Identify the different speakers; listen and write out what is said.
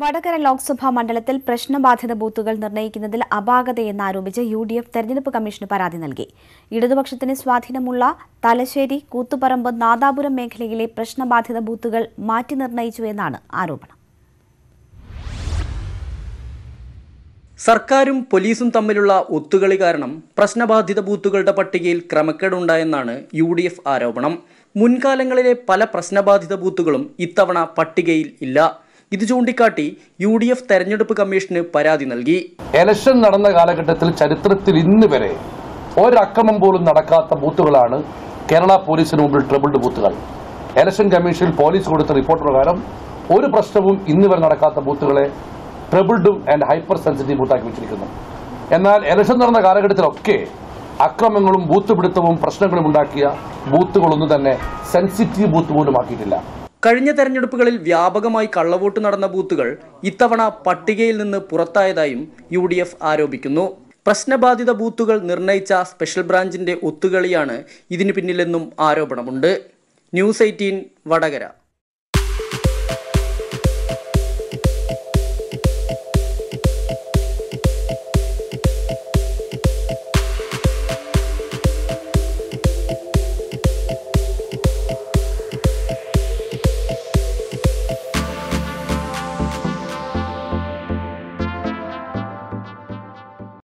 Speaker 1: വടകര ലോക്സഭാ മണ്ഡലത്തിൽ പ്രശ്നബാധിത ബൂത്തുകൾ നിർണയിക്കുന്നതിൽ അപാകതയെന്നാരോപിച്ച് യു ഡി എഫ് തെരഞ്ഞെടുപ്പ് കമ്മീഷന് പരാതി നൽകി. ഇടതുപക്ഷത്തിന് സ്വാധീനമുള്ള തലശ്ശേരി കൂത്തുപറമ്പ് നാദാപുരം മേഖലയിലെ പ്രശ്നബാധിത ബൂത്തുകൾ മാറ്റി നിർണയിച്ചു എന്നാണ് ആരോപണം.
Speaker 2: സർക്കാരും പോലീസും തമ്മിലുള്ള ഒത്തുകളി കാരണം പ്രശ്നബാധിത ബൂത്തുകളുടെ പട്ടികയിൽ ക്രമക്കേടുണ്ടായെന്നാണ് യു ഡി എഫ് ആരോപണം. മുൻകാലങ്ങളിലെ പല പ്രശ്നബാധിത ബൂത്തുകളും ഇത്തവണ പട്ടികയിൽ ഇല്ല. ഇത് ചൂണ്ടിക്കാട്ടി യു ഡി എഫ് തെരഞ്ഞെടുപ്പ് കമ്മീഷന് പരാതി നൽകി.
Speaker 3: എലക്ഷൻ നടന്ന കാലഘട്ടത്തിൽ ചരിത്രത്തിൽ ഇന്ന് വരെ ഒരക്രമം പോലും നടക്കാത്ത ബൂത്തുകളാണ് കേരള പോലീസിന് മുമ്പിൽ ട്രബിൾഡ് ബൂത്തുകൾ. എലക്ഷൻ കമ്മീഷനിൽ പോലീസ് കൊടുത്ത റിപ്പോർട്ട് പ്രകാരം ഒരു പ്രശ്നവും ഇന്ന് വരെ നടക്കാത്ത ബൂത്തുകളെ ട്രബിൾഡും ആൻഡ് ഹൈപ്പർ സെൻസിറ്റീവ് ബൂത്താക്കി വെച്ചിരിക്കുന്നു. എന്നാൽ എലക്ഷൻ നടന്ന കാലഘട്ടത്തിലൊക്കെ അക്രമങ്ങളും ബൂത്ത് പിടുത്തവും പ്രശ്നങ്ങളും ഉണ്ടാക്കിയ ബൂത്തുകളൊന്നും തന്നെ സെൻസിറ്റീവ് ബൂത്ത് പോലും ആക്കിയിട്ടില്ല.
Speaker 2: കഴിഞ്ഞ തെരഞ്ഞെടുപ്പുകളിൽ വ്യാപകമായി കള്ളവോട്ട് നടന്ന ബൂത്തുകൾ ഇത്തവണ പട്ടികയിൽ നിന്ന് പുറത്തായതായും യു ഡി എഫ് ആരോപിക്കുന്നു. പ്രശ്നബാധിത ബൂത്തുകൾ നിർണയിച്ച സ്പെഷ്യൽ ബ്രാഞ്ചിന്റെ ഒത്തുകളിയാണ് ഇതിന് പിന്നിലെന്നും ആരോപണമുണ്ട്. News eighteen Vadakara.